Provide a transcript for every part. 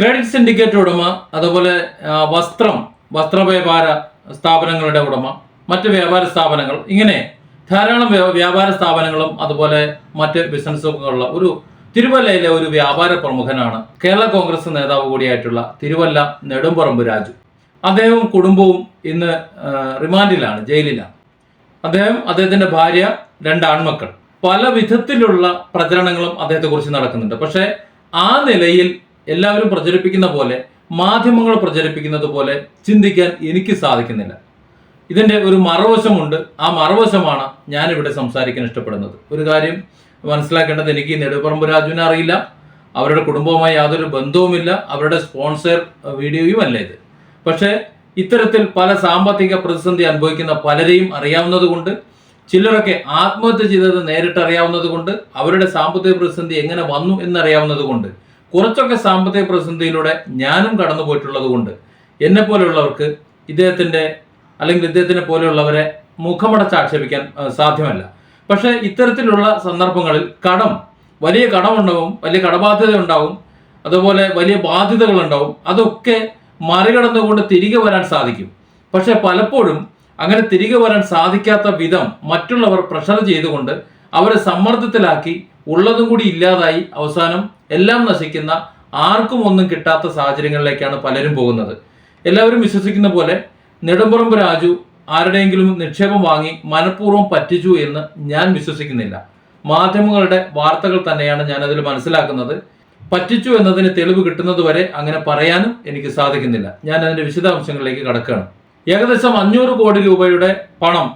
Credit syndicate ഉടമ അതുപോലെ വസ്ത്രം വസ്ത്ര വ്യാപാര സ്ഥാപനങ്ങളുടെ ഉടമ മറ്റ് വ്യാപാര സ്ഥാപനങ്ങൾ ഇങ്ങനെ ധാരാളം വ്യ- വ്യാപാര സ്ഥാപനങ്ങളും അതുപോലെ മറ്റ് ബിസിനസ്സുകളുള്ള ഒരു തിരുവല്ലയിലെ ഒരു വ്യാപാര പ്രമുഖനാണ്. കേരള കോൺഗ്രസ് നേതാവ് കൂടിയായിട്ടുള്ള തിരുവല്ല നെടുമ്പറമ്പ് രാജു. അദ്ദേഹവും കുടുംബവും ഇന്ന് റിമാൻഡിലാണ് ജയിലിലാണ്. അദ്ദേഹം അദ്ദേഹത്തിന്റെ ഭാര്യ രണ്ട് ആൺമക്കൾ. പല വിധത്തിലുള്ള പ്രചരണങ്ങളും അദ്ദേഹത്തെക്കുറിച്ച് നടക്കുന്നുണ്ട്. പക്ഷേ ആ നിലയിൽ എല്ലാവരും പ്രചരിപ്പിക്കുന്ന പോലെ മാധ്യമങ്ങൾ പ്രചരിപ്പിക്കുന്നത് പോലെ ചിന്തിക്കാൻ എനിക്ക് സാധിക്കുന്നില്ല. ഇതിന്റെ ഒരു മറുവശമുണ്ട്. ആ മറുവശമാണ് ഞാനിവിടെ സംസാരിക്കാൻ ഇഷ്ടപ്പെടുന്നത്. ഒരു കാര്യം മനസ്സിലാക്കേണ്ടത് എനിക്ക് നെടുപറമ്പ് രാജുവിനെ അറിയില്ല. അവരുടെ കുടുംബവുമായി യാതൊരു ബന്ധവുമില്ല. അവരുടെ സ്പോൺസർ വീഡിയോയും അല്ല ഇത്. പക്ഷേ ഇത്തരത്തിൽ പല സാമ്പത്തിക പ്രതിസന്ധി അനുഭവിക്കുന്ന പലരെയും അറിയാവുന്നതുകൊണ്ട് ചിലരൊക്കെ ആത്മഹത്യ ചെയ്തത് നേരിട്ട് അറിയാവുന്നത് അവരുടെ സാമ്പത്തിക പ്രതിസന്ധി എങ്ങനെ വന്നു എന്നറിയാവുന്നത് കൊണ്ട് കുറച്ചൊക്കെ സാമ്പത്തിക പ്രതിസന്ധിയിലൂടെ ഞാനും കടന്നു പോയിട്ടുള്ളത് കൊണ്ട് എന്നെ പോലെയുള്ളവർക്ക് ഇദ്ദേഹത്തിന്റെ അല്ലെങ്കിൽ ഇദ്ദേഹത്തിനെ പോലെയുള്ളവരെ മുഖമടച്ച് ആക്ഷേപിക്കാൻ സാധ്യമല്ല. പക്ഷേ ഇത്തരത്തിലുള്ള സന്ദർഭങ്ങളിൽ കടം വലിയ കടമുണ്ടാവും വലിയ കടബാധ്യത ഉണ്ടാവും അതുപോലെ വലിയ ബാധ്യതകൾ ഉണ്ടാവും അതൊക്കെ മറികടന്നുകൊണ്ട് തിരികെ വരാൻ സാധിക്കും. പക്ഷെ പലപ്പോഴും അങ്ങനെ തിരികെ വരാൻ സാധിക്കാത്ത വിധം മറ്റുള്ളവർ പ്രഷർ ചെയ്തുകൊണ്ട് അവരെ സമ്മർദ്ദത്തിലാക്കി ഉള്ളതും കൂടി ഇല്ലാതായി അവസാനം എല്ലാം നശിക്കുന്ന ആർക്കും ഒന്നും കിട്ടാത്ത സാഹചര്യങ്ങളിലേക്കാണ് പലരും പോകുന്നത്. എല്ലാവരും വിശ്വസിക്കുന്ന പോലെ നെടുമ്പറമ്പ് രാജു ആരുടെയെങ്കിലും നിക്ഷേപം വാങ്ങി മനഃപൂർവം പറ്റിച്ചു എന്ന് ഞാൻ വിശ്വസിക്കുന്നില്ല. മാധ്യമങ്ങളുടെ വാർത്തകൾ തന്നെയാണ് ഞാൻ അതിൽ മനസ്സിലാക്കുന്നത്. പറ്റിച്ചു എന്നതിന് തെളിവ് കിട്ടുന്നത് വരെ അങ്ങനെ പറയാനും എനിക്ക് സാധിക്കുന്നില്ല. ഞാൻ അതിന്റെ വിശദാംശങ്ങളിലേക്ക് കടക്കുകയാണ്. ഏകദേശം അഞ്ഞൂറ് കോടി രൂപയുടെ പണം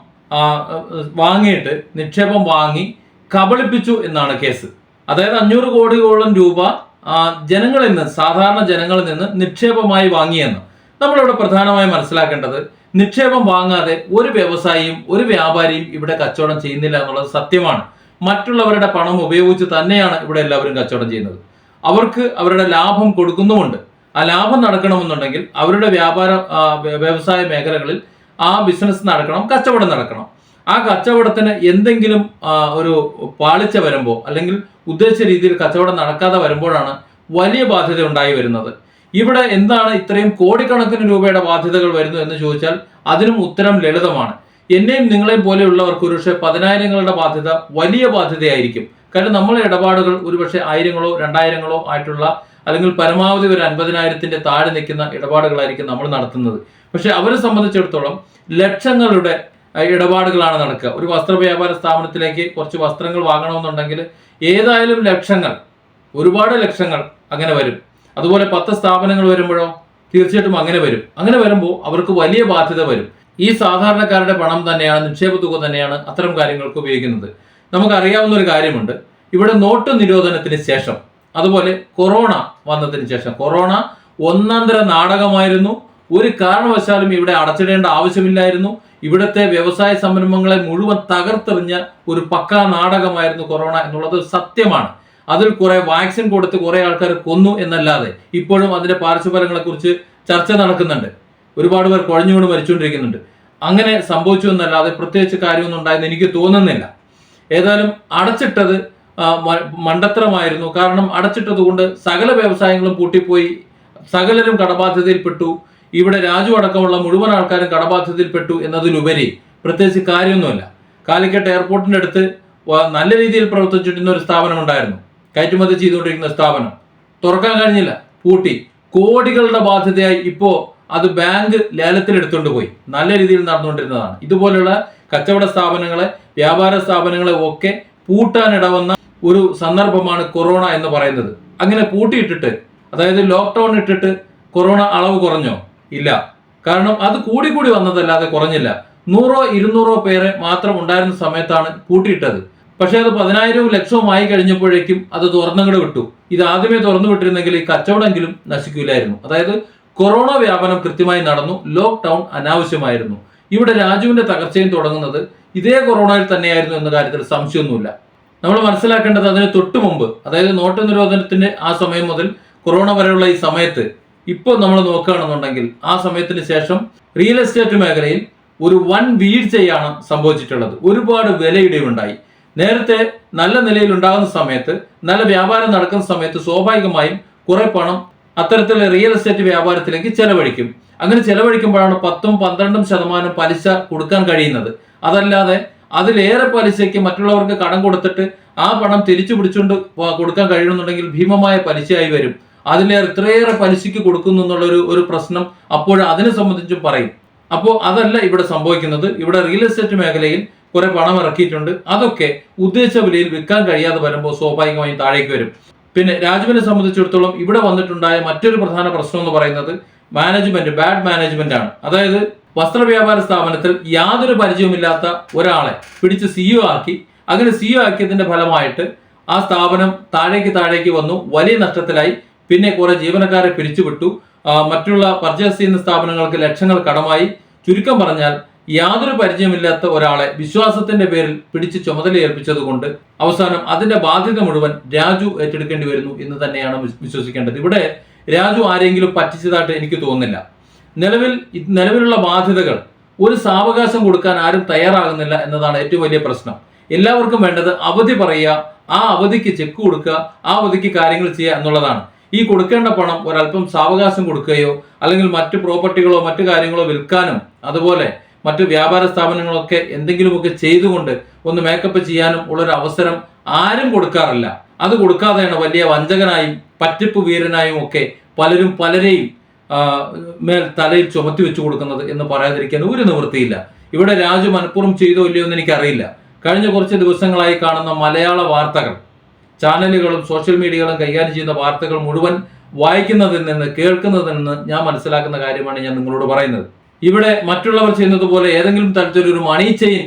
വാങ്ങിയിട്ട് നിക്ഷേപം വാങ്ങി കബളിപ്പിച്ചു എന്നാണ് കേസ്. അതായത് അഞ്ഞൂറ് കോടിയോളം രൂപ ജനങ്ങളിൽ നിന്ന് സാധാരണ ജനങ്ങളിൽ നിന്ന് നിക്ഷേപമായി വാങ്ങിയെന്ന്. നമ്മളിവിടെ പ്രധാനമായും മനസ്സിലാക്കേണ്ടത് നിക്ഷേപം വാങ്ങാതെ ഒരു വ്യവസായിയും ഒരു വ്യാപാരിയും ഇവിടെ കച്ചവടം ചെയ്യുന്നില്ല എന്നുള്ളത് സത്യമാണ്. മറ്റുള്ളവരുടെ പണം ഉപയോഗിച്ച് തന്നെയാണ് ഇവിടെ എല്ലാവരും കച്ചവടം ചെയ്യുന്നത്. അവർക്ക് അവരുടെ ലാഭം കൊടുക്കുന്നുമുണ്ട്. ആ ലാഭം നടക്കണമെന്നുണ്ടെങ്കിൽ അവരുടെ വ്യാപാര വ്യവസായ മേഖലകളിൽ ആ ബിസിനസ് നടക്കണം കച്ചവടം നടക്കണം. ആ കച്ചവടത്തിന് എന്തെങ്കിലും ഒരു പാളിച്ച വരുമ്പോൾ അല്ലെങ്കിൽ ഉദ്ദേശിച്ച രീതിയിൽ കച്ചവടം നടക്കാതെ വരുമ്പോഴാണ് വലിയ ബാധ്യത ഉണ്ടായി വരുന്നത്. ഇവിടെ എന്താണ് ഇത്രയും കോടിക്കണക്കിന് രൂപയുടെ ബാധ്യതകൾ വരുന്നു എന്ന് ചോദിച്ചാൽ അതിനും ഉത്തരം ലളിതമാണ്. എന്നെയും നിങ്ങളെയും പോലെയുള്ളവർക്ക് ഒരുപക്ഷെ പതിനായിരങ്ങളുടെ ബാധ്യത വലിയ ബാധ്യതയായിരിക്കും. കാരണം നമ്മളെ ഇടപാടുകൾ ഒരുപക്ഷെ ആയിരങ്ങളോ രണ്ടായിരങ്ങളോ ആയിട്ടുള്ള അല്ലെങ്കിൽ പരമാവധി ഒരു അൻപതിനായിരത്തിന്റെ താഴെ നിൽക്കുന്ന ഇടപാടുകളായിരിക്കും നമ്മൾ നടത്തുന്നത്. പക്ഷെ അവരെ സംബന്ധിച്ചിടത്തോളം ലക്ഷങ്ങളുടെ ഇടപാടുകളാണ് നടക്കുക. ഒരു വസ്ത്ര വ്യാപാര സ്ഥാപനത്തിലേക്ക് കുറച്ച് വസ്ത്രങ്ങൾ വാങ്ങണമെന്നുണ്ടെങ്കിൽ ഏതായാലും ലക്ഷങ്ങൾ ഒരുപാട് ലക്ഷങ്ങൾ അങ്ങനെ വരും. അതുപോലെ പത്ത് സ്ഥാപനങ്ങൾ വരുമ്പോഴോ തീർച്ചയായിട്ടും അങ്ങനെ വരും. അങ്ങനെ വരുമ്പോൾ അവർക്ക് വലിയ ബാധ്യത വരും. ഈ സാധാരണക്കാരുടെ പണം തന്നെയാണ് നിക്ഷേപ തുക തന്നെയാണ് അത്തരം കാര്യങ്ങൾക്ക് ഉപയോഗിക്കുന്നത്. നമുക്കറിയാവുന്ന ഒരു കാര്യമുണ്ട്. ഇവിടെ നോട്ട് നിരോധനത്തിന് ശേഷം അതുപോലെ കൊറോണ വന്നതിന് ശേഷം കൊറോണ ഒന്നാന്തര നാടകമായിരുന്നു. ഒരു കാരണവശാലും ഇവിടെ അടച്ചിടേണ്ട ആവശ്യമില്ലായിരുന്നു. ഇവിടുത്തെ വ്യവസായ സംരംഭങ്ങളെ മുഴുവൻ തകർത്തെറിഞ്ഞ ഒരു പക്കാ നാടകമായിരുന്നു കൊറോണ എന്നുള്ളത് സത്യമാണ്. അതിൽ കുറെ വാക്സിൻ കൊടുത്ത് കുറെ ആൾക്കാർ കൊന്നു എന്നല്ലാതെ ഇപ്പോഴും അതിന്റെ പാർശ്വഫലങ്ങളെ കുറിച്ച് ചർച്ച നടക്കുന്നുണ്ട്. ഒരുപാട് പേർ കുഴഞ്ഞു വീണ് മരിച്ചുകൊണ്ടിരിക്കുന്നുണ്ട്. അങ്ങനെ സംഭവിച്ചു എന്നല്ലാതെ പ്രത്യേകിച്ച് കാര്യമൊന്നും ഉണ്ടായെന്ന് എനിക്ക് തോന്നുന്നില്ല. ഏതായാലും അടച്ചിട്ടത് മണ്ടത്തരമായിരുന്നു. കാരണം അടച്ചിട്ടത് കൊണ്ട് സകല വ്യവസായങ്ങളും പൂട്ടിപ്പോയി. സകലരും കടബാധ്യതയിൽപ്പെട്ടു. ഇവിടെ രാജു അടക്കമുള്ള മുഴുവൻ ആൾക്കാരും കടബാധ്യതയിൽപ്പെട്ടു എന്നതിലുപരി പ്രത്യേകിച്ച് കാര്യമൊന്നുമില്ല. കാലിക്കട്ട് എയർപോർട്ടിന്റെ അടുത്ത് നല്ല രീതിയിൽ പ്രവർത്തിച്ചിരുന്ന ഒരു സ്ഥാപനം ഉണ്ടായിരുന്നു കയറ്റുമതി ചെയ്തുകൊണ്ടിരിക്കുന്ന സ്ഥാപനം. തുറക്കാൻ കഴിഞ്ഞില്ല. പൂട്ടി. കോടികളുടെ ബാധ്യതയായി ഇപ്പോ അത് ബാങ്ക് ലേലത്തിൽ എടുത്തുകൊണ്ട് പോയി. നല്ല രീതിയിൽ നടന്നുകൊണ്ടിരുന്നതാണ്. ഇതുപോലുള്ള കച്ചവട സ്ഥാപനങ്ങളെ വ്യാപാര സ്ഥാപനങ്ങളെ ഒക്കെ പൂട്ടാനിടവന്ന ഒരു സന്ദർഭമാണ് കൊറോണ എന്ന് പറയുന്നത്. അങ്ങനെ പൂട്ടിയിട്ടിട്ട് അതായത് ലോക്ക്ഡൌൺ ഇട്ടിട്ട് കൊറോണ അളവ് കുറഞ്ഞോ? ഇല്ല. കാരണം അത് കൂടി കൂടി വന്നതല്ലാതെ കുറഞ്ഞില്ല. നൂറോ ഇരുന്നൂറോ പേരെ മാത്രം ഉണ്ടായിരുന്ന സമയത്താണ് പൂട്ടിയിട്ടത്. പക്ഷേ അത് പതിനായിരവും ലക്ഷവും ആയി കഴിഞ്ഞപ്പോഴേക്കും അത് തുറന്നങ്ങട് വിട്ടു. ഇത് ആദ്യമേ തുറന്നു വിട്ടിരുന്നെങ്കിൽ ഈ കച്ചവടമെങ്കിലും നശിക്കില്ലായിരുന്നു അതായത് കൊറോണ വ്യാപനം കൃത്യമായി നടന്നു ലോക്ക്ഡൌൺ അനാവശ്യമായിരുന്നു. ഇവിടെ രാജുവിന്റെ തകർച്ചയും തുടങ്ങുന്നത് ഇതേ കൊറോണയിൽ തന്നെയായിരുന്നു എന്ന കാര്യത്തിൽ സംശയമൊന്നുമില്ല. നമ്മൾ മനസ്സിലാക്കേണ്ടത് അതിന് തൊട്ടു മുമ്പ് അതായത് നോട്ട് നിരോധനത്തിന്റെ ആ സമയം മുതൽ കൊറോണ വരെയുള്ള ഈ സമയത്ത് ഇപ്പോൾ നമ്മൾ നോക്കുകയാണെന്നുണ്ടെങ്കിൽ ആ സമയത്തിന് ശേഷം റിയൽ എസ്റ്റേറ്റ് മേഖലയിൽ ഒരു വൻ വീഴ്ചയാണ് സംഭവിച്ചിട്ടുള്ളത്. ഒരുപാട് വിലയിടിവുണ്ടായി നേരത്തെ നല്ല നിലയിൽ ഉണ്ടാകുന്ന സമയത്ത് നല്ല വ്യാപാരം നടക്കുന്ന സമയത്ത് സ്വാഭാവികമായും കുറെ പണം അത്തരത്തിലുള്ള റിയൽ എസ്റ്റേറ്റ് വ്യാപാരത്തിലേക്ക് ചെലവഴിക്കും. അങ്ങനെ ചെലവഴിക്കുമ്പോഴാണ് പത്തും പന്ത്രണ്ടും ശതമാനം പലിശ കൊടുക്കാൻ കഴിയുന്നത്. അതല്ലാതെ അതിലേറെ പലിശയ്ക്ക് മറ്റുള്ളവർക്ക് കടം കൊടുത്തിട്ട് ആ പണം തിരിച്ചു പിടിച്ചുകൊണ്ട് കൊടുക്കാൻ കഴിയണമെന്നുണ്ടെങ്കിൽ ഭീമമായ പലിശയായി വരും. അതിലേറെ ഇത്രയേറെ പലിശയ്ക്ക് കൊടുക്കുന്നു എന്നുള്ളൊരു ഒരു പ്രശ്നം അപ്പോൾ അതിനെ സംബന്ധിച്ചും പറയും. അപ്പോൾ അതല്ല ഇവിടെ സംഭവിക്കുന്നത്. ഇവിടെ റിയൽ എസ്റ്റേറ്റ് മേഖലയിൽ കുറെ പണം ഇറക്കിയിട്ടുണ്ട്. അതൊക്കെ ഉദ്ദേശിച്ച വിലയിൽ വിൽക്കാൻ കഴിയാതെ വരുമ്പോൾ സ്വാഭാവികമായും താഴേക്ക് വരും. പിന്നെ രാജുവിനെ സംബന്ധിച്ചിടത്തോളം ഇവിടെ വന്നിട്ടുണ്ടായ മറ്റൊരു പ്രധാന പ്രശ്നം എന്ന് പറയുന്നത് മാനേജ്മെന്റ് ബാഡ് മാനേജ്മെന്റ് ആണ്. അതായത് വസ്ത്ര വ്യാപാര സ്ഥാപനത്തിൽ യാതൊരു പരിചയവുമില്ലാത്ത ഒരാളെ പിടിച്ച് സിഇഒ ആക്കി. അങ്ങനെ സിഇഒ ആക്കിയതിന്റെ ഫലമായിട്ട് ആ സ്ഥാപനം താഴേക്ക് താഴേക്ക് വന്നു. വലിയ നഷ്ടത്തിലായി. പിന്നെ കുറെ ജീവനക്കാരെ പിരിച്ചുവിട്ടു. മറ്റുള്ള പർച്ചേസ് ചെയ്യുന്ന സ്ഥാപനങ്ങൾക്ക് ലക്ഷങ്ങൾ കടമായി. ചുരുക്കം പറഞ്ഞാൽ യാതൊരു പരിചയമില്ലാത്ത ഒരാളെ വിശ്വാസത്തിന്റെ പേരിൽ പിടിച്ച് ചുമതല ഏൽപ്പിച്ചതുകൊണ്ട് അവസാനം അതിന്റെ ബാധ്യത മുഴുവൻ രാജു ഏറ്റെടുക്കേണ്ടി വരുന്നു എന്ന് തന്നെയാണ് വിശ്വസിക്കേണ്ടത്. ഇവിടെ രാജു ആരെങ്കിലും പറ്റിച്ചതായിട്ട് എനിക്ക് തോന്നുന്നില്ല. നിലവിൽ നിലവിലുള്ള ബാധ്യതകൾ ഒരു സാവകാശം കൊടുക്കാൻ ആരും തയ്യാറാകുന്നില്ല എന്നതാണ് ഏറ്റവും വലിയ പ്രശ്നം. എല്ലാവർക്കും വേണ്ടത് അവധി പറയുക ആ അവധിക്ക് ചെക്ക് കൊടുക്കുക ആ അവധിക്ക് കാര്യങ്ങൾ ചെയ്യുക എന്നുള്ളതാണ്. ഈ കൊടുക്കേണ്ട പണം ഒരല്പം സാവകാശം കൊടുക്കുകയോ അല്ലെങ്കിൽ മറ്റു പ്രോപ്പർട്ടികളോ മറ്റു കാര്യങ്ങളോ വിൽക്കാനും അതുപോലെ മറ്റു വ്യാപാര സ്ഥാപനങ്ങളൊക്കെ എന്തെങ്കിലുമൊക്കെ ചെയ്തുകൊണ്ട് ഒന്ന് മേക്കപ്പ് ചെയ്യാനും ഉള്ളൊരു അവസരം ആരും കൊടുക്കാറില്ല. അത് കൊടുക്കാതെയാണ് വലിയ വഞ്ചകനായും പറ്റിപ്പ് വീരനായും ഒക്കെ പലരും പലരെയും മേൽ തലയിൽ ചുമത്തി വെച്ചു കൊടുക്കുന്നത് എന്ന് പറയാതിരിക്കാൻ ഒരു നിവൃത്തിയില്ല. ഇവിടെ രാജു മനഃപൂർവം ചെയ്തോ ഇല്ലയോ എന്ന് എനിക്കറിയില്ല. കഴിഞ്ഞ കുറച്ച് ദിവസങ്ങളായി കാണുന്ന മലയാള വാർത്തകൾ ചാനലുകളും സോഷ്യൽ മീഡിയകളും കൈകാര്യം ചെയ്യുന്ന വാർത്തകൾ മുഴുവൻ വായിക്കുന്നതിൽ നിന്ന് കേൾക്കുന്നതിൽ നിന്ന് ഞാൻ മനസ്സിലാക്കുന്ന കാര്യമാണ് ഞാൻ നിങ്ങളോട് പറയുന്നത്. ഇവിടെ മറ്റുള്ളവർ ചെയ്യുന്നത് പോലെ ഏതെങ്കിലും തരത്തിലൊരു മണി ചെയിൻ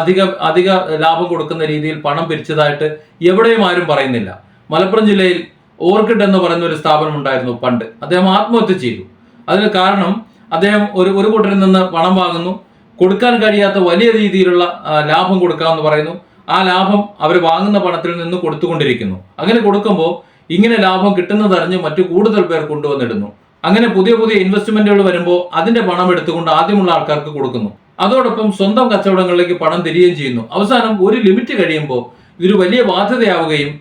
അധിക അധിക ലാഭം കൊടുക്കുന്ന രീതിയിൽ പണം പിരിച്ചതായിട്ട് എവിടെയും ആരും പറയുന്നില്ല. മലപ്പുറം ജില്ലയിൽ ഓർക്കിഡ് എന്ന് പറയുന്ന ഒരു സ്ഥാപനം ഉണ്ടായിരുന്നു പണ്ട്. അദ്ദേഹം ആത്മഹത്യ ചെയ്തു. അതിന് കാരണം അദ്ദേഹം ഒരു ഒരു കൂട്ടരിൽ നിന്ന് പണം വാങ്ങുന്നു. കൊടുക്കാൻ കഴിയാത്ത വലിയ രീതിയിലുള്ള ലാഭം കൊടുക്കാമെന്ന് പറയുന്നു. ആ ലാഭം അവർ വാങ്ങുന്ന പണത്തിൽ നിന്ന് കൊടുത്തുകൊണ്ടിരിക്കുന്നു. അങ്ങനെ കൊടുക്കുമ്പോൾ ഇങ്ങനെ ലാഭം കിട്ടുന്നതറിഞ്ഞ് മറ്റു കൂടുതൽ പേർ കൊണ്ടുവന്നിടുന്നു. അങ്ങനെ പുതിയ പുതിയ ഇൻവെസ്റ്റ്മെന്റുകൾ വരുമ്പോൾ അതിന്റെ പണം എടുത്തുകൊണ്ട് ആദ്യമുള്ള ആൾക്കാർക്ക് കൊടുക്കുന്നു. അതോടൊപ്പം സ്വന്തം കച്ചവടങ്ങളിലേക്ക് പണം തിരികെയും ചെയ്യുന്നു. അവസാനം ഒരു ലിമിറ്റ് കഴിയുമ്പോൾ ഇതൊരു വലിയ ബാധ്യതയാവുകയും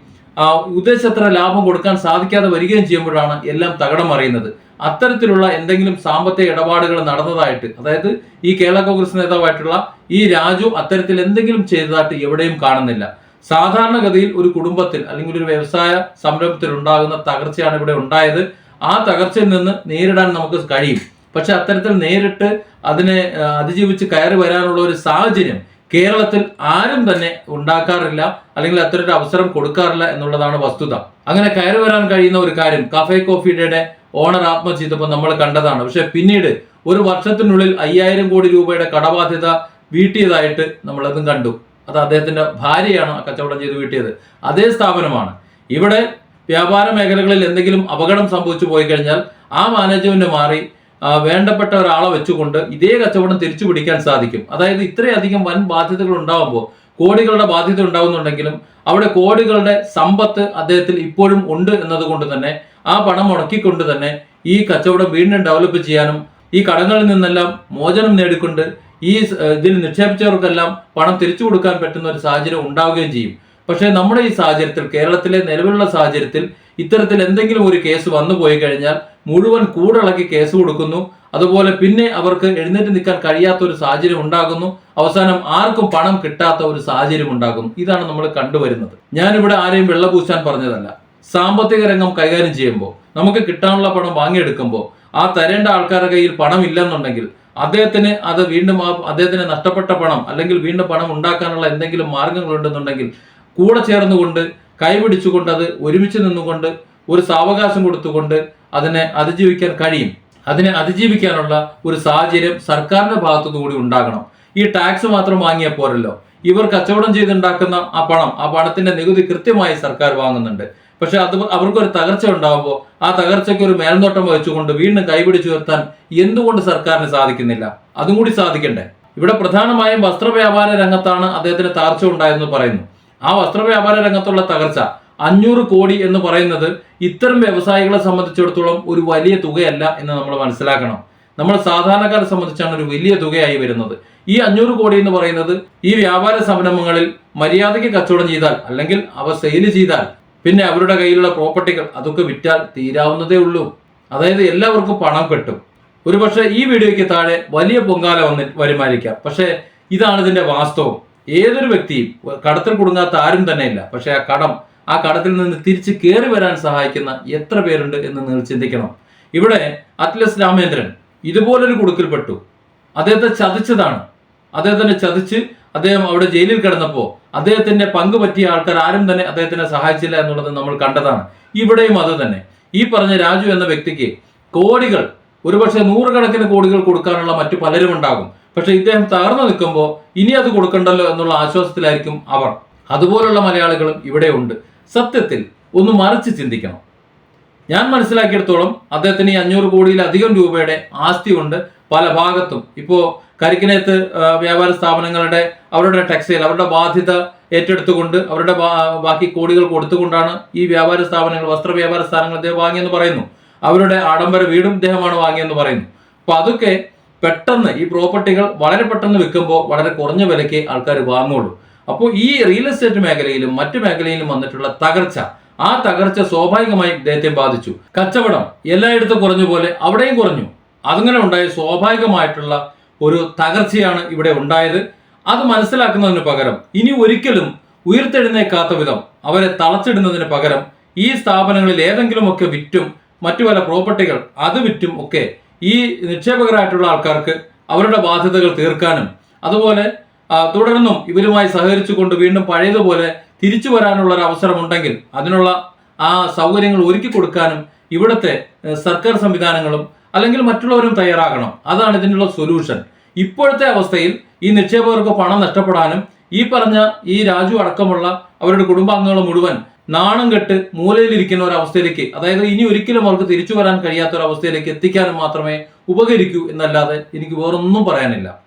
ഉദ്ദേശത്ര ലാഭം കൊടുക്കാൻ സാധിക്കാതെ വരികയും ചെയ്യുമ്പോഴാണ് എല്ലാം തകടം അറിയുന്നത് അത്തരത്തിലുള്ള എന്തെങ്കിലും സാമ്പത്തിക ഇടപാടുകൾ നടന്നതായിട്ട് അതായത് ഈ കേരള കോൺഗ്രസ് നേതാവായിട്ടുള്ള ഈ രാജു അത്തരത്തിൽ എന്തെങ്കിലും ചെയ്തതായിട്ട് എവിടെയും കാണുന്നില്ല. സാധാരണഗതിയിൽ ഒരു കുടുംബത്തിൽ അല്ലെങ്കിൽ ഒരു വ്യവസായ സംരംഭത്തിൽ ഉണ്ടാകുന്ന തകർച്ചയാണ് ഇവിടെ ഉണ്ടായത്. ആ തകർച്ചയിൽ നിന്ന് നേരിടാൻ നമുക്ക് കഴിയും. പക്ഷെ അത്തരത്തിൽ നേരിട്ട് അതിനെ അതിജീവിച്ച് കയറി വരാനുള്ള ഒരു സാഹചര്യം കേരളത്തിൽ ആരും തന്നെ ഉണ്ടാക്കാറില്ല അല്ലെങ്കിൽ അത്തരൊരു അവസരം കൊടുക്കാറില്ല എന്നുള്ളതാണ് വസ്തുത. അങ്ങനെ കയറി വരാൻ കഴിയുന്ന ഒരു കാര്യം കഫേ കോഫിയുടെ ഓണർ ആത്മഹത്യ ചെയ്തപ്പോൾ നമ്മൾ കണ്ടതാണ്. പക്ഷെ പിന്നീട് ഒരു വർഷത്തിനുള്ളിൽ അയ്യായിരം കോടി രൂപയുടെ കടബാധ്യത വീട്ടിയതായിട്ട് നമ്മളതും കണ്ടു. അത് അദ്ദേഹത്തിന്റെ ഭാര്യയാണ് ആ കച്ചവടം ചെയ്ത് വീട്ടിയത്. അതേ സ്ഥാപനമാണ്. ഇവിടെ വ്യാപാര മേഖലകളിൽ എന്തെങ്കിലും അപകടം സംഭവിച്ചു പോയി കഴിഞ്ഞാൽ ആ മാനേജ്മെന്റ് മാറി വേണ്ടപ്പെട്ട ഒരാളെ വെച്ചുകൊണ്ട് ഇതേ കച്ചവടം തിരിച്ചു പിടിക്കാൻ സാധിക്കും. അതായത് ഇത്രയധികം വൻ ബാധ്യതകൾ ഉണ്ടാകുമ്പോൾ കോടികളുടെ ബാധ്യത ഉണ്ടാകുന്നുണ്ടെങ്കിലും അവിടെ കോടികളുടെ സമ്പത്ത് അദ്ദേഹത്തിൽ ഇപ്പോഴും ഉണ്ട് എന്നതുകൊണ്ട് തന്നെ ആ പണം മുടക്കിക്കൊണ്ട് തന്നെ ഈ കച്ചവടം വീണ്ടും ഡെവലപ്പ് ചെയ്യാനും ഈ കടങ്ങളിൽ നിന്നെല്ലാം മോചനം നേടിക്കൊണ്ട് ഈ ഇതിൽ നിക്ഷേപിച്ചവർക്കെല്ലാം പണം തിരിച്ചു കൊടുക്കാൻ പറ്റുന്ന ഒരു സാഹചര്യം ഉണ്ടാവുകയും ചെയ്യും. പക്ഷേ നമ്മുടെ ഈ സാഹചര്യത്തിൽ കേരളത്തിലെ നിലവിലുള്ള സാഹചര്യത്തിൽ ഇത്തരത്തിൽ എന്തെങ്കിലും ഒരു കേസ് വന്നു പോയി കഴിഞ്ഞാൽ മുഴുവൻ കൂടിളക്കി കേസ് കൊടുക്കുന്നു. അതുപോലെ പിന്നെ അവർക്ക് എഴുന്നേറ്റ് നിൽക്കാൻ കഴിയാത്ത ഒരു സാഹചര്യം ഉണ്ടാകുന്നു. അവസാനം ആർക്കും പണം കിട്ടാത്ത ഒരു സാഹചര്യം ഉണ്ടാകുന്നു. ഇതാണ് നമ്മൾ കണ്ടുവരുന്നത്. ഞാനിവിടെ ആരെയും വെള്ളപൂശാൻ പറഞ്ഞതല്ല. സാമ്പത്തിക രംഗം കൈകാര്യം ചെയ്യുമ്പോൾ നമുക്ക് കിട്ടാനുള്ള പണം വാങ്ങിയെടുക്കുമ്പോൾ ആ തരേണ്ട ആൾക്കാരുടെ കയ്യിൽ പണം ഇല്ലെന്നുണ്ടെങ്കിൽ അദ്ദേഹത്തിന് അത് വീണ്ടും ആ അദ്ദേഹത്തിന് നഷ്ടപ്പെട്ട പണം അല്ലെങ്കിൽ വീണ്ടും പണം ഉണ്ടാക്കാനുള്ള എന്തെങ്കിലും മാർഗങ്ങളുണ്ടെന്നുണ്ടെങ്കിൽ കൂടെ ചേർന്നുകൊണ്ട് കൈപിടിച്ചുകൊണ്ട് അത് ഒരുമിച്ച് നിന്നുകൊണ്ട് ഒരു സാവകാശം കൊടുത്തുകൊണ്ട് അതിനെ അതിജീവിക്കാൻ കഴിയും. അതിനെ അതിജീവിക്കാനുള്ള ഒരു സാഹചര്യം സർക്കാരിന്റെ ഭാഗത്തുനിന്ന് കൂടി ഉണ്ടാകണം. ഈ ടാക്സ് മാത്രം വാങ്ങിയ പോരല്ലോ. ഇവർ കച്ചവടം ചെയ്തുണ്ടാക്കുന്ന ആ പണം ആ പണത്തിന്റെ നികുതി കൃത്യമായി സർക്കാർ വാങ്ങുന്നുണ്ട്. പക്ഷെ അത് അവർക്കൊരു തകർച്ച ഉണ്ടാകുമ്പോൾ ആ തകർച്ചയ്ക്ക് ഒരു മേൽനോട്ടം വഹിച്ചുകൊണ്ട് വീണ്ടും കൈപിടിച്ചു ഉയർത്താൻ എന്തുകൊണ്ട് സർക്കാരിന് സാധിക്കുന്നില്ല? അതും കൂടി സാധിക്കണ്ടേ? ഇവിടെ പ്രധാനമായും വസ്ത്രവ്യാപാര രംഗത്താണ് അദ്ദേഹത്തിന് തകർച്ച ഉണ്ടായെന്ന് പറയുന്നു. ആ വസ്ത്ര വ്യാപാര രംഗത്തുള്ള തകർച്ച അഞ്ഞൂറ് കോടി എന്ന് പറയുന്നത് ഇത്തരം വ്യവസായികളെ സംബന്ധിച്ചിടത്തോളം ഒരു വലിയ തുകയല്ല എന്ന് നമ്മൾ മനസ്സിലാക്കണം. നമ്മൾ സാധാരണക്കാരെ സംബന്ധിച്ചാണ് ഒരു വലിയ തുകയായി വരുന്നത്. ഈ അഞ്ഞൂറ് കോടി എന്ന് പറയുന്നത് ഈ വ്യാപാര സംരംഭങ്ങളിൽ മര്യാദയ്ക്ക് കച്ചവടം ചെയ്താൽ അല്ലെങ്കിൽ അവ സെയിൽ ചെയ്താൽ പിന്നെ അവരുടെ കയ്യിലുള്ള പ്രോപ്പർട്ടികൾ അതൊക്കെ വിറ്റാൽ തീരാവുന്നതേ ഉള്ളൂ. അതായത് എല്ലാവർക്കും പണം കിട്ടും. ഒരുപക്ഷെ ഈ വീഡിയോയ്ക്ക് താഴെ വലിയ പൊങ്കാല വന്ന് വരുമാനിക്കാം. പക്ഷേ ഇതാണ് ഇതിന്റെ വാസ്തവം. ഏതൊരു വ്യക്തിയും കടത്തിൽ കുടുങ്ങാത്ത ആരും തന്നെ ഇല്ല പക്ഷെ ആ കടം ആ കടത്തിൽ നിന്ന് തിരിച്ച് കയറി വരാൻ സഹായിക്കുന്ന എത്ര പേരുണ്ട് എന്ന് നിങ്ങൾ ചിന്തിക്കണം. ഇവിടെ അത്ലസ് രാമേന്ദ്രൻ ഇതുപോലൊരു കുടുക്കിൽപ്പെട്ടു അദ്ദേഹത്തെ ചതിച്ചതാണ്. അദ്ദേഹത്തിനെ ചതിച്ച് അദ്ദേഹം അവിടെ ജയിലിൽ കിടന്നപ്പോൾ അദ്ദേഹത്തിന്റെ പങ്ക് പറ്റിയ ആൾക്കാർ ആരും തന്നെ അദ്ദേഹത്തിനെ സഹായിച്ചില്ല എന്നുള്ളത് നമ്മൾ കണ്ടതാണ്. ഇവിടെയും അത് തന്നെ. ഈ പറഞ്ഞ രാജു എന്ന വ്യക്തിക്ക് കോടികൾ ഒരുപക്ഷെ നൂറുകണക്കിന് കോടികൾ കൊടുക്കാനുള്ള മറ്റു പലരും ഉണ്ടാകും. പക്ഷെ ഇദ്ദേഹം തകർന്നു നിൽക്കുമ്പോൾ ഇനി അത് കൊടുക്കണ്ടല്ലോ എന്നുള്ള ആശ്വാസത്തിലായിരിക്കും അവർ. അതുപോലുള്ള മലയാളികളും ഇവിടെ ഉണ്ട്. സത്യത്തിൽ ഒന്ന് മറിച്ച് ചിന്തിക്കണം. ഞാൻ മനസ്സിലാക്കിയെടുത്തോളം അദ്ദേഹത്തിന് ഈ അഞ്ഞൂറ് കോടിയിലധികം രൂപയുടെ ആസ്തി ഉണ്ട് പല ഭാഗത്തും. ഇപ്പോ കരിക്കിനേത്ത് വ്യാപാര സ്ഥാപനങ്ങളുടെ അവരുടെ ടെക്സ്റ്റൈൽ അവരുടെ ബാധ്യത ഏറ്റെടുത്തുകൊണ്ട് അവരുടെ ബാക്കി കോടികൾ കൊടുത്തുകൊണ്ടാണ് ഈ വ്യാപാര സ്ഥാപനങ്ങൾ വസ്ത്ര വ്യാപാര സ്ഥാപനങ്ങൾ അദ്ദേഹം വാങ്ങിയെന്ന് പറയുന്നു. അവരുടെ ആഡംബര വീടും ഇദ്ദേഹമാണ് വാങ്ങിയെന്ന് പറയുന്നു. അപ്പൊ അതൊക്കെ പെട്ടെന്ന് ഈ പ്രോപ്പർട്ടികൾ വളരെ പെട്ടെന്ന് വിൽക്കുമ്പോൾ വളരെ കുറഞ്ഞ വിലയ്ക്ക് ആൾക്കാർ വാങ്ങുള്ളൂ. അപ്പോൾ ഈ റിയൽ എസ്റ്റേറ്റ് മേഖലയിലും മറ്റു മേഖലയിലും വന്നിട്ടുള്ള തകർച്ച ആ തകർച്ച സ്വാഭാവികമായി ഇദ്ദേഹത്തെ ബാധിച്ചു. കച്ചവടം എല്ലായിടത്തും കുറഞ്ഞ പോലെ അവിടെയും കുറഞ്ഞു. അതങ്ങനെ ഉണ്ടായ സ്വാഭാവികമായിട്ടുള്ള ഒരു തകർച്ചയാണ് ഇവിടെ ഉണ്ടായത്. അത് മനസ്സിലാക്കുന്നതിന് പകരം ഇനി ഒരിക്കലും ഉയർത്തെഴുന്നേക്കാത്ത വിധം അവരെ തളച്ചിടുന്നതിന് പകരം ഈ സ്ഥാപനങ്ങളിൽ ഏതെങ്കിലും ഒക്കെ വിറ്റും മറ്റു പല പ്രോപ്പർട്ടികൾ അത് വിറ്റും ഒക്കെ ഈ നിക്ഷേപകരായിട്ടുള്ള ആൾക്കാർക്ക് അവരുടെ ബാധ്യതകൾ തീർക്കാനും അതുപോലെ തുടർന്നും ഇവരുമായി സഹകരിച്ചുകൊണ്ട് വീണ്ടും പഴയതുപോലെ തിരിച്ചു വരാനുള്ള ഒരു അവസരമുണ്ടെങ്കിൽ അതിനുള്ള ആ സൗകര്യങ്ങൾ ഒരുക്കി കൊടുക്കാനും ഇവിടുത്തെ സർക്കാർ സംവിധാനങ്ങളും അല്ലെങ്കിൽ മറ്റുള്ളവരും തയ്യാറാകണം. അതാണ് ഇതിനുള്ള സൊല്യൂഷൻ. ഇപ്പോഴത്തെ അവസ്ഥയിൽ ഈ നിക്ഷേപകർക്ക് പണം നഷ്ടപ്പെടാനും ഈ പറഞ്ഞ ഈ രാജു അടക്കമുള്ള അവരുടെ കുടുംബാംഗങ്ങൾ മുഴുവൻ നാണം കെട്ട് മൂലയിലിരിക്കുന്ന ഒരു അവസ്ഥയിലേക്ക് അതായത് ഇനി ഒരിക്കലും അവർക്ക് തിരിച്ചു വരാൻ കഴിയാത്ത ഒരു അവസ്ഥയിലേക്ക് എത്തിക്കാനും മാത്രമേ ഉപകരിക്കൂ എന്നല്ലാതെ എനിക്ക് വേറൊന്നും പറയാനില്ല.